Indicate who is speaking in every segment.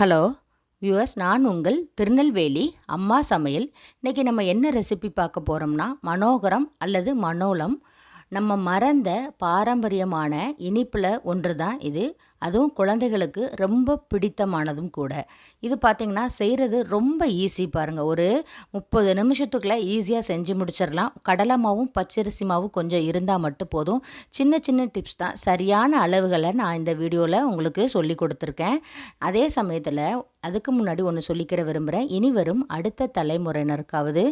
Speaker 1: Hello viewers நான் உங்கள் திருநெல்வேலி அம்மா சமையல். இன்றைக்கி நம்ம என்ன ரெசிபி பார்க்க போகிறோம்னா மனோகரம் அல்லது மனோலம். நம்ம மறந்த பாரம்பரியமான இனிப்பில் ஒன்று தான் இது. அதுவும் குழந்தைகளுக்கு ரொம்ப பிடித்தமானதும் கூட. இது பார்த்திங்கன்னா செய்கிறது ரொம்ப ஈஸி பாருங்கள் ஒரு முப்பது நிமிஷத்துக்குள்ளே ஈஸியாக செஞ்சு முடிச்சிடலாம் கடலை மாவும் பச்சரிசி மாவும் கொஞ்சம் இருந்தால் மட்டும் போதும். சின்ன சின்ன டிப்ஸ் தான். சரியான அளவுகளை நான் இந்த வீடியோவில் உங்களுக்கு சொல்லி கொடுத்துருக்கேன். அதே சமயத்தில் அதுக்கு முன்னாடி ஒன்று சொல்லிக்கிற விரும்புகிறேன் இனி வரும் அடுத்த தலைமுறையினருக்காவது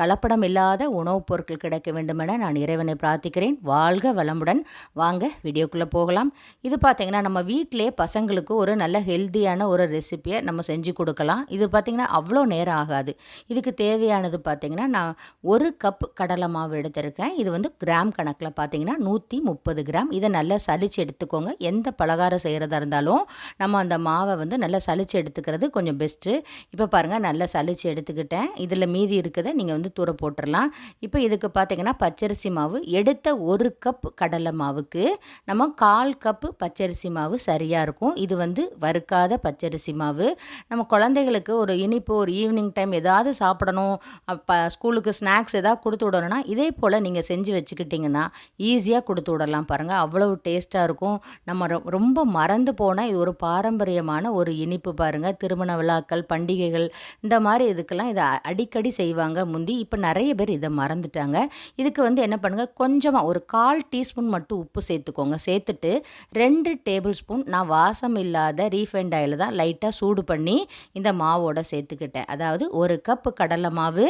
Speaker 1: கலப்படம் இல்லாத உணவுப் பொருட்கள் கிடைக்க வேண்டுமென நான் இறைவனை பிரார்த்திக்கிறேன். வாழ்க வளமுடன். வாங்க வீடியோக்குள்ளே போகலாம். இது பார்த்திங்கன்னா நம்ம வீட்டிலே பசங்களுக்கு ஒரு நல்ல ஹெல்த்தியான ஒரு ரெசிப்பியை நம்ம செஞ்சு கொடுக்கலாம். இது பார்த்திங்கன்னா அவ்வளோ நேரம் ஆகாது. இதுக்கு தேவையானது பார்த்திங்கன்னா நான் ஒரு கப் கடலை மாவு எடுத்திருக்கேன். இது வந்து கிராம் கணக்கில் பார்த்திங்கன்னா நூற்றி முப்பது கிராம். இதை நல்லா சலிச்சு எடுத்துக்கோங்க. எந்த பலகாரம் செய்கிறதா இருந்தாலும் நம்ம அந்த மாவை வந்து நல்லா சலிச்சு எடுத்துக்கிறது கொஞ்சம் பெஸ்ட்டு இப்போ பாருங்கள் நல்லா சலிச்சு எடுத்துக்கிட்டேன். இதில் மீதி இருக்கிறத நீங்கள் வந்து தூர போட்டுடலாம் இப்போ இதுக்கு பார்த்திங்கன்னா பச்சரிசி மாவு. எடுத்த ஒரு கப் கடலை மாவுக்கு நம்ம கால் கப்பு பச்சரிசி மாவு சரியாக இருக்கும். இது வந்து வறுக்காத பச்சரிசி மாவு. நம்ம குழந்தைகளுக்கு ஒரு இனிப்பு ஒரு ஈவினிங் டைம் ஏதாவது சாப்பிடணும். அப்போ ஸ்கூலுக்கு ஸ்நாக்ஸ் ஏதாவது கொடுத்து விடணும்னா இதே போல் நீங்கள் செஞ்சு வச்சுக்கிட்டிங்கன்னா ஈஸியாக கொடுத்து விடலாம் பாருங்கள் அவ்வளவு டேஸ்ட்டாக இருக்கும். நம்ம ரொ- ரொம்ப மறந்து போனால் இது ஒரு பாரம்பரியமான ஒரு இனிப்பு பாருங்கள் திருமண விழாக்கள் பண்டிகைகள் இந்த மாதிரி இதுக்கெல்லாம் இதை அடிக்கடி செய்வாங்க முந்தி. இப்போ நிறைய பேர் இதை மறந்துட்டாங்க. இதுக்கு வந்து என்ன பண்ணுங்கள் கொஞ்சமாக ஒரு கால் டீஸ்பூன் மட்டும் உப்பு சேர்த்துக்கோங்க. சேர்த்துட்டு ரெண்டு டேபிள் ஸ்பூன் நான் வாசம் இல்லாத ரீஃபைண்ட் ஆயில் தான் லைட்டாக சூடு பண்ணி இந்த மாவோட சேர்த்துக்கிட்டேன். அதாவது ஒரு கப்பு கடலை மாவு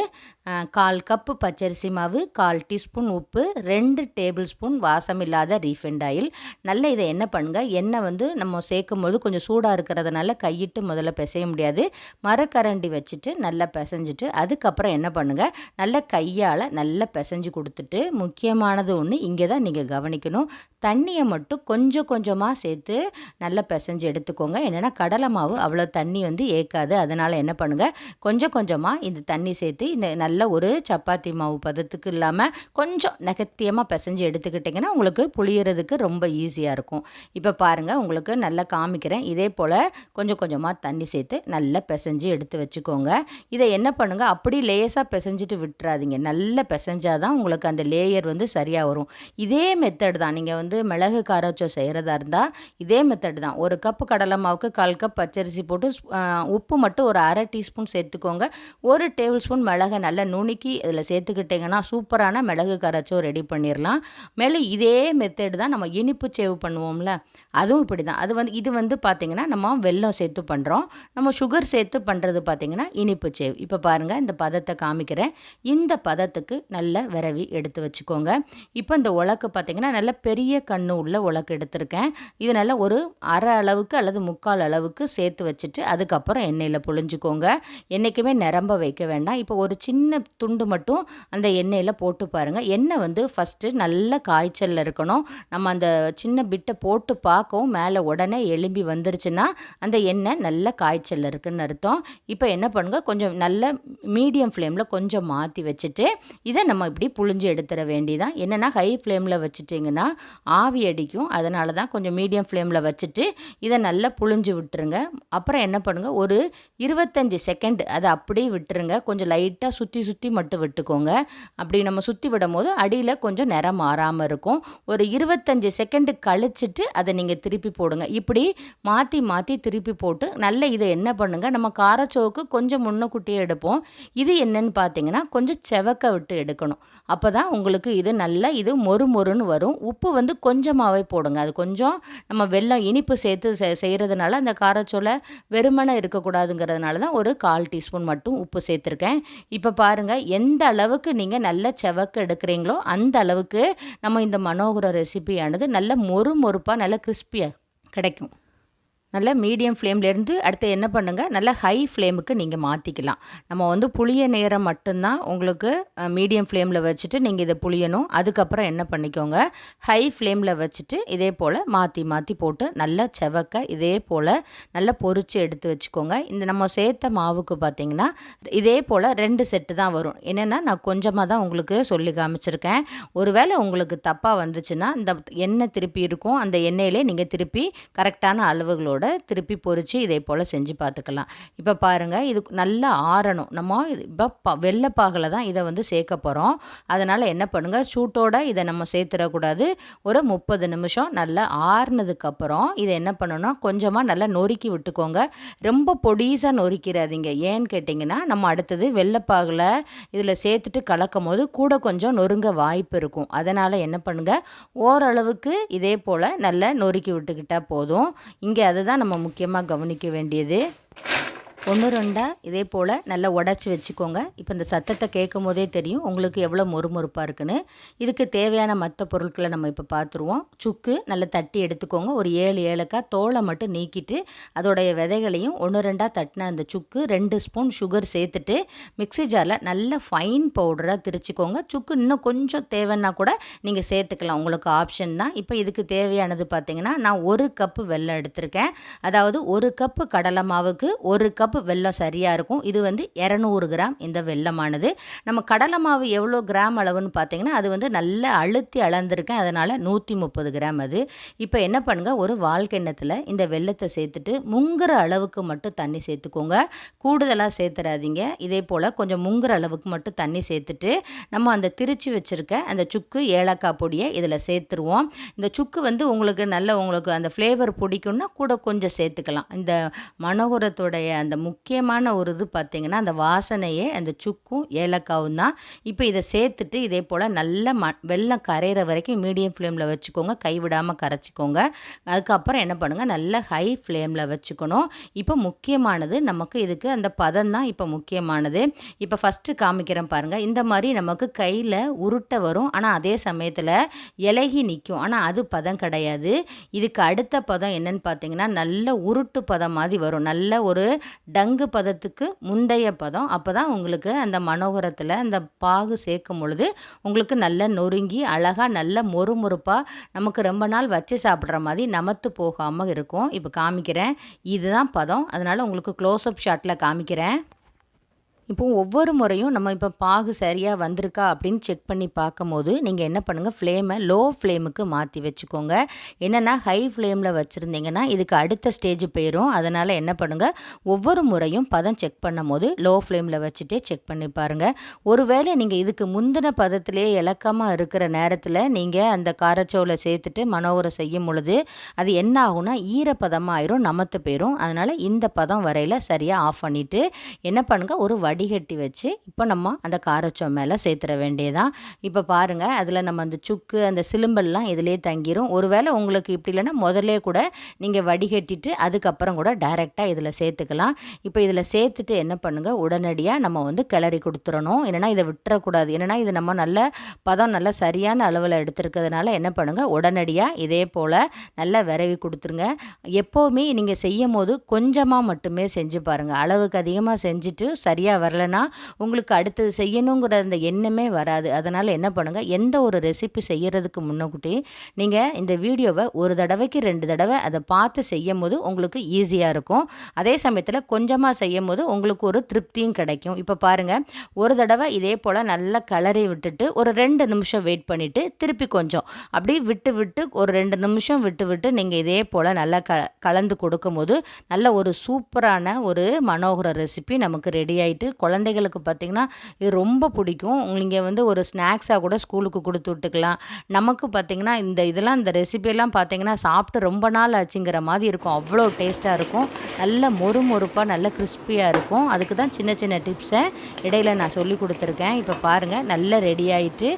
Speaker 1: கால் கப்பு பச்சரிசி மாவு கால் டீஸ்பூன் உப்பு ரெண்டு டேபிள் ஸ்பூன் வாசம் இல்லாத ரீஃபைண்ட் ஆயில் நல்ல இதை என்ன பண்ணுங்கள் எண்ணெய் வந்து நம்ம சேர்க்கும் போது கொஞ்சம் சூடாக இருக்கிறதுனால கையிட்டு முதல்ல பிசைய முடியாது. மரக்கரண்டி வச்சுட்டு நல்லா பிசைஞ்சிட்டு அதுக்கப்புறம் என்ன பண்ணுங்கள் நல்ல கையால் நல்லா பிசைஞ்சு கொடுத்துட்டு முக்கியமானது ஒன்று இங்கே தான் நீங்கள் கவனிக்கணும். தண்ணியை மட்டும் கொஞ்சம் கொஞ்சமாக சேர்த்து நல்லா பிசைஞ்சு எடுத்துக்கோங்க. என்னென்னா கடலை மாவு அவ்வளோ தண்ணி வந்து ஏற்காது. அதனால் என்ன பண்ணுங்கள் கொஞ்சம் கொஞ்சமாக இந்த தண்ணி சேர்த்து இந்த நல்ல ஒரு சப்பாத்தி மாவு பதத்துக்கு இல்லாமல் கொஞ்சம் நெகத்தியமாக பிசைஞ்சு எடுத்துக்கிட்டிங்கன்னா உங்களுக்கு புளியறதுக்கு ரொம்ப ஈஸியாக இருக்கும். இப்போ பாருங்கள் உங்களுக்கு நல்லா காமிக்கிறேன். இதே போல் கொஞ்சம் கொஞ்சமாக தண்ணி சேர்த்து நல்லா பிசைஞ்சு எடுத்து வச்சுக்கோங்க. இதை என்ன பண்ணுங்கள் அப்படி லேசாக பிசைஞ்சிட்டு விட்டுறாதீங்க. நல்லா பிசைஞ்சால் தான் உங்களுக்கு அந்த லேயர் வந்து சரியாக வரும். இதே மெத்தட் தான். நீங்கள் வந்து மிளகு காராச்சோ செய்கிறதா இருந்தால் இதே மெத்தட் தான். ஒரு கப்பு கடலை மாவுக்கு கால் கப் பச்சரிசி போட்டு உப்பு மட்டும் ஒரு அரை டீஸ்பூன் சேர்த்துக்கோங்க. ஒரு டேபிள் ஸ்பூன் மிளகை நல்லா நுணுக்கி இதில் சேர்த்துக்கிட்டிங்கன்னா சூப்பரான மிளகு கரைச்சோ ரெடி பண்ணிடலாம் மேலும் இதே மெத்தட் தான் நம்ம இனிப்பு சேவ் பண்ணுவோம்ல. அதுவும் இப்படி தான் அது வந்து இது வந்து பார்த்திங்கன்னா நம்ம வெல்லம் சேர்த்து பண்ணுறோம் நம்ம சுகர் சேர்த்து பண்ணுறது பார்த்திங்கன்னா இனிப்பு சேவ். இப்போ பாருங்கள் இந்த பதத்தை காமிக்கிறேன். இந்த பதத்துக்கு நல்ல விரவி எடுத்து வச்சுக்கோங்க. இப்போ இந்த உலக்கு பார்த்திங்கன்னா நல்ல பெரிய கண்ணு உள்ள உலக்கு எடுத்திருக்கேன். இது நல்லா ஒரு அரை அளவுக்கு அல்லது முக்கால் அளவுக்கு சேர்த்து வச்சுட்டு அதுக்கப்புறம் எண்ணெயில் புழிஞ்சுக்கோங்க. என்றைக்குமே நிரம்ப வைக்க வேண்டாம். இப்போ ஒரு சின்ன துண்டு மட்டும் அந்த எண்ணெயில் போட்டு பாருங்கள் எண்ணெய் வந்து ஃபஸ்ட்டு நல்ல காய்ச்சலில் இருக்கணும். நம்ம அந்த சின்ன பிட்டை போட்டு பார்க்கவும் மேலே உடனே எலும்பி வந்துருச்சுன்னா அந்த எண்ணெய் நல்ல காய்ச்சலில் இருக்குன்னு அர்த்தம். இப்போ என்ன பண்ணுங்கள் கொஞ்சம் நல்ல மீடியம் ஃப்ளேமில் கொஞ்சம் மாற்றி வச்சுட்டு இதை நம்ம இப்படி புழிஞ்சு எடுத்துட வேண்டியதான் என்னென்னா ஹை ஃப்ளேமில் வச்சுட்டிங்கன்னா ஆவி அடிக்கும். அதனால தான் கொஞ்சம் மீடியம் ஃப்ளேமில் வச்சுட்டு இதை நல்லா புழிஞ்சு விட்டுருங்க. அப்புறம் என்ன பண்ணுங்க? ஒரு இருபத்தஞ்சி செகண்ட் அதை அப்படியே விட்டுருங்க. கொஞ்சம் லைட்டாக சுற்றி சுற்றி மட்டும் விட்டுக்கோங்க. அப்படி நம்ம சுற்றி விடும் போது அடியில் கொஞ்சம் நிறம் மாறாமல் இருக்கும். ஒரு இருபத்தஞ்சி செகண்டு கழிச்சிட்டு அதை நீங்கள் திருப்பி போடுங்க. இப்படி மாற்றி மாற்றி திருப்பி போட்டு நல்ல இதை என்ன பண்ணுங்கள் நம்ம காரச்சோவுக்கு கொஞ்சம் முன்னக்கூட்டியே எடுப்போம். இது என்னன்னு பார்த்தீங்கன்னா கொஞ்சம் செவக்க விட்டு எடுக்கணும். அப்போ தான் உங்களுக்கு இது நல்லா இது மொறு மொறுன்னு வரும். உப்பு வந்து கொஞ்சமாகவே போடுங்க. அது கொஞ்சம் நம்ம வெள்ளம் இனிப்பு சேர்த்து செ- செய்கிறதுனால அந்த காரச்சோலை வெறுமனை இருக்கக்கூடாதுங்கிறதுனால தான் ஒரு கால் டீஸ்பூன் மட்டும் உப்பு சேர்த்துருக்கேன். இப்போ பாருங்கள் எந்த அளவுக்கு நீங்கள் நல்ல செவக்கு எடுக்கிறீங்களோ அந்த அளவுக்கு நம்ம இந்த மனோகர ரெசிபியானது நல்ல மொறு மொறுப்பாக நல்ல கிறிஸ்பியாக கிடைக்கும். நல்ல மீடியம் ஃப்ளேம்லேருந்து அடுத்து என்ன பண்ணுங்கள் நல்ல ஹை ஃப்ளேமுக்கு நீங்கள் மாற்றிக்கலாம் நம்ம வந்து புளிய நேரம் மட்டும்தான் உங்களுக்கு மீடியம் ஃப்ளேமில் வச்சுட்டு நீங்கள் இதை புளியணும். அதுக்கப்புறம் என்ன பண்ணிக்கோங்க? ஹை ஃப்ளேமில் வச்சுட்டு இதே போல் மாற்றி மாற்றி போட்டு நல்லா செவக்க இதே போல் நல்லா பொறிச்சு எடுத்து வச்சுக்கோங்க. இந்த நம்ம சேர்த்த மாவுக்கு பார்த்தீங்கன்னா இதே போல் ரெண்டு செட்டு தான் வரும். என்னென்னா நான் கொஞ்சமாக தான் உங்களுக்கு சொல்லி காமிச்சிருக்கேன். ஒருவேளை உங்களுக்கு தப்பாக வந்துச்சுன்னா இந்த எண்ணெய் திருப்பி இருக்கும். அந்த எண்ணெயிலே நீங்கள் திருப்பி கரெக்டான அளவுகளோட கூட திருப்பி பொறிச்சு இதே போல் செஞ்சு பார்த்துக்கலாம். இப்போ பாருங்கள் இது நல்லா ஆறணும். நம்ம இப்போ ப வெள்ளைப்பாகில் தான் இதை வந்து சேர்க்க போகிறோம் அதனால் என்ன பண்ணுங்கள் சூட்டோட இதை நம்ம சேர்த்துடக்கூடாது. ஒரு முப்பது நிமிஷம் நல்லா ஆறுனதுக்கப்புறம் இதை என்ன பண்ணணும்னா கொஞ்சமாக நல்லா நொறுக்கி விட்டுக்கோங்க. ரொம்ப பொடிசாக நொறுக்கிறாதீங்க. ஏன்னு கேட்டிங்கன்னா நம்ம அடுத்தது வெள்ளைப்பாகில் இதில் சேர்த்துட்டு கலக்கும் போது கூட கொஞ்சம் நொறுங்க வாய்ப்பு இருக்கும். அதனால் என்ன பண்ணுங்கள் ஓரளவுக்கு இதே போல் நல்லா நொறுக்கி விட்டுக்கிட்டால் போதும். இங்கே அதுதான் நம்ம முக்கியமாக கவனிக்க வேண்டியது. ஒன்று ரெண்டாக இதே போல் நல்லா உடச்சி வச்சுக்கோங்க. இப்போ இந்த சத்தத்தை கேட்கும் போதே தெரியும் உங்களுக்கு எவ்வளோ மொறுமொறுப்பாக இருக்குன்னு. இதுக்கு தேவையான மற்ற பொருட்களை நம்ம இப்போ பார்த்துருவோம் சுக்கு நல்லா தட்டி எடுத்துக்கோங்க. ஒரு ஏழு ஏலக்காய் தோலை மட்டும் நீக்கிட்டு அதோடைய விதைகளையும் ஒன்று ரெண்டாக தட்டின அந்த சுக்கு ரெண்டு ஸ்பூன் சுகர் சேர்த்துட்டு மிக்சி ஜாரில் நல்ல ஃபைன் பவுடராக திரிச்சிக்கோங்க. சுக்கு இன்னும் கொஞ்சம் தேவைன்னா கூட நீங்கள் சேர்த்துக்கலாம். உங்களுக்கு ஆப்ஷன் தான். இப்போ இதுக்கு தேவையானது பார்த்திங்கன்னா நான் ஒரு கப்பு வெல்லம் எடுத்திருக்கேன். அதாவது ஒரு கப்பு கடலை மாவுக்கு ஒரு கப் கப்பு வெல்லம் சரியாக இருக்கும். இது வந்து இரநூறு கிராம் இந்த வெல்லமானது நம்ம கடலை மாவு எவ்வளோ கிராம் அளவுன்னு பார்த்தீங்கன்னா அது வந்து நல்லா அழுத்தி அளந்திருக்கேன். அதனால் நூற்றி முப்பது கிராம் அது. இப்போ என்ன பண்ணுங்கள் ஒரு வாழ்க்கெண்ணத்தில் இந்த வெள்ளத்தை சேர்த்துட்டு முங்குற அளவுக்கு மட்டும் தண்ணி சேர்த்துக்கோங்க. கூடுதலாக சேர்த்துறாதீங்க. இதே போல் கொஞ்சம் முங்குற அளவுக்கு மட்டும் தண்ணி சேர்த்துட்டு நம்ம அந்த திரிச்சு வச்சுருக்க அந்த சுக்கு ஏலக்காய் பொடியை இதில் சேர்த்துருவோம். இந்த சுக்கு வந்து உங்களுக்கு நல்ல உங்களுக்கு அந்த ஃப்ளேவர் பிடிக்கும்னா கூட கொஞ்சம் சேர்த்துக்கலாம். இந்த மனோகரத்துடைய அந்த முக்கியமான ஒரு இது பார்த்திங்கன்னா அந்த வாசனையே அந்த சுக்கும் ஏலக்காவும் தான். இப்போ இதை சேர்த்துட்டு இதே போல் நல்ல ம வெள்ளம் கரையிற வரைக்கும் மீடியம் ஃப்ளேமில் வச்சுக்கோங்க. கைவிடாமல் கரைச்சிக்கோங்க. அதுக்கப்புறம் என்ன பண்ணுங்கள் நல்ல ஹை ஃப்ளேமில் வச்சுக்கணும். இப்போ முக்கியமானது நமக்கு இதுக்கு அந்த பதம் தான் இப்போ முக்கியமானது. இப்போ ஃபஸ்ட்டு காமிக்கிறேன் பாருங்கள் இந்த மாதிரி நமக்கு கையில் உருட்ட வரும். ஆனால் அதே சமயத்தில் இலகி நிற்கும். ஆனால் அது பதம் கிடையாது. இதுக்கு அடுத்த பதம் என்னன்னு பார்த்தீங்கன்னா நல்ல உருட்டு பதம் மாதிரி வரும். நல்ல ஒரு டங்கு பதத்துக்கு முந்தைய பதம். அப்போ தான் உங்களுக்கு அந்த மனோகரத்தில் அந்த பாகு சேர்க்கும் பொழுது உங்களுக்கு நல்ல நொறுங்கி அழகாக நல்ல மொறுமொறுப்பாக நமக்கு ரொம்ப நாள் வச்சு சாப்பிட்ற மாதிரி நமத்து போகாமல் இருக்கும். இப்போ காமிக்கிறேன். இதுதான் பதம். அதனால் உங்களுக்கு க்ளோஸ்அப் ஷாட்டில் காமிக்கிறேன். இப்போ ஒவ்வொரு முறையும் நம்ம இப்போ பாகு சரியாக வந்திருக்கா அப்படின்னு செக் பண்ணி பார்க்கும்போது நீங்கள் என்ன பண்ணுங்கள் ஃப்ளேமை லோ ஃப்ளேமுக்கு மாற்றி வச்சுக்கோங்க. என்னென்னா ஹை ஃப்ளேமில் வச்சுருந்தீங்கன்னா இதுக்கு அடுத்த ஸ்டேஜ் போயிடும் அதனால் என்ன பண்ணுங்கள் ஒவ்வொரு முறையும் பதம் செக் பண்ணும் போது லோ ஃப்ளேமில் வச்சுட்டே செக் பண்ணி பாருங்கள் ஒருவேளை நீங்கள் இதுக்கு முந்தின பதத்திலே இலக்கமாக இருக்கிற நேரத்தில் நீங்கள் அந்த காரச்சோவில் சேர்த்துட்டு மனோகரம் செய்யும் பொழுது அது என்ன ஆகும்னா ஈரப்பதமாயிரும் நமத்து போயிடும் அதனால் இந்த பதம் வரையில் சரியாக ஆஃப் பண்ணிவிட்டு என்ன பண்ணுங்கள் ஒரு வடிகட்டி வச்சு இப்போ நம்ம அந்த காரச்சோம் மேலே சேர்த்துற வேண்டியதான் இப்போ பாருங்கள் அதில் நம்ம அந்த சுக்கு அந்த சிலும்பல்லாம் இதிலே தங்கிரும். ஒருவேளை உங்களுக்கு இப்படி இல்லைன்னா முதல்ல கூட நீங்கள் வடிகட்டிட்டு அதுக்கப்புறம் கூட டைரெக்டாக இதில் சேர்த்துக்கலாம். இப்போ இதில் சேர்த்துட்டு என்ன பண்ணுங்கள் உடனடியாக நம்ம வந்து கிளறி கொடுத்துடணும். என்னென்னா இதை விட்டுறக்கூடாது. என்னென்னா இது நம்ம நல்ல பதம் நல்ல சரியான அளவில் எடுத்துருக்கிறதுனால என்ன பண்ணுங்கள் உடனடியாக இதே போல் நல்லா விரவி கொடுத்துருங்க. எப்போவுமே நீங்கள் செய்யும் போது கொஞ்சமாக மட்டுமே செஞ்சு பாருங்கள் அளவுக்கு அதிகமாக செஞ்சுட்டு சரியாக வரலனா உங்களுக்கு அடுத்தது செய்யணுங்கிற அந்த எண்ணமே வராது. அதனால் என்ன பண்ணுங்கள் எந்த ஒரு ரெசிபி செய்கிறதுக்கு முன்னக்கூட்டி நீங்கள் இந்த வீடியோவை ஒரு தடவைக்கு ரெண்டு தடவை அதை பார்த்து செய்யும் போது உங்களுக்கு ஈஸியாக இருக்கும். அதே சமயத்தில் கொஞ்சமாக செய்யும் போது உங்களுக்கு ஒரு திருப்தியும் கிடைக்கும். இப்போ பாருங்கள் ஒரு தடவை இதே போல் நல்லா கலரை விட்டுட்டு ஒரு ரெண்டு நிமிஷம் வெயிட் பண்ணிவிட்டு திருப்பி கொஞ்சம். அப்படியே விட்டு விட்டு ஒரு ரெண்டு நிமிஷம் விட்டு விட்டு நீங்கள் இதே போல் நல்லா க கலந்து கொடுக்கும்போது நல்ல ஒரு சூப்பரான ஒரு மனோகர ரெசிபி நமக்கு ரெடி ஆகிட்டு குழந்தைகளுக்கு பார்த்திங்கன்னா இது ரொம்ப பிடிக்கும். நீங்கள் வந்து ஒரு ஸ்நாக்ஸாக கூட ஸ்கூலுக்கு கொடுத்து விட்டுக்கலாம். நமக்கு பார்த்திங்கன்னா இந்த இதெல்லாம் இந்த ரெசிபியெல்லாம் பார்த்திங்கன்னா சாப்பிட்டு ரொம்ப நாள் ஆச்சுங்கிற மாதிரி இருக்கும். அவ்வளோ டேஸ்ட்டாக இருக்கும். நல்ல மொறு மொறுப்பாக நல்ல கிறிஸ்பியாக இருக்கும். அதுக்கு தான் சின்ன சின்ன டிப்ஸை இடையில நான் சொல்லி கொடுத்துருக்கேன். இப்போ பாருங்கள் நல்லா ரெடி ஆகிட்டு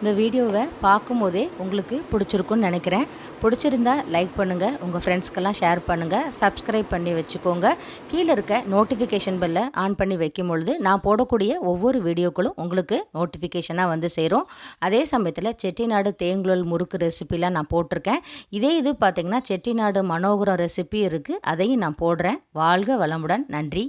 Speaker 1: இந்த வீடியோவை பார்க்கும்போதே உங்களுக்கு பிடிச்சிருக்குன்னு நினைக்கிறேன். பிடிச்சிருந்தா லைக் பண்ணுங்கள் உங்கள் ஃப்ரெண்ட்ஸ்க்கெல்லாம் ஷேர் பண்ணுங்கள் சப்ஸ்கிரைப் பண்ணி வச்சுக்கோங்க. கீழே இருக்க நோட்டிஃபிகேஷன் பெல்லை ஆன் பண்ணி வைக்கும் பொழுது நான் போடக்கூடிய ஒவ்வொரு வீடியோக்களும் உங்களுக்கு நோட்டிஃபிகேஷனாக வந்து சேரும். அதே சமயத்தில் செட்டிநாடு தேங்குழல் முறுக்கு ரெசிபிலாம் நான் போட்டிருக்கேன். இதே இது பார்த்திங்கன்னா செட்டிநாடு மனோகரம் ரெசிபி இருக்குது அதையும் நான் போடுறேன். வாழ்க வளமுடன். நன்றி.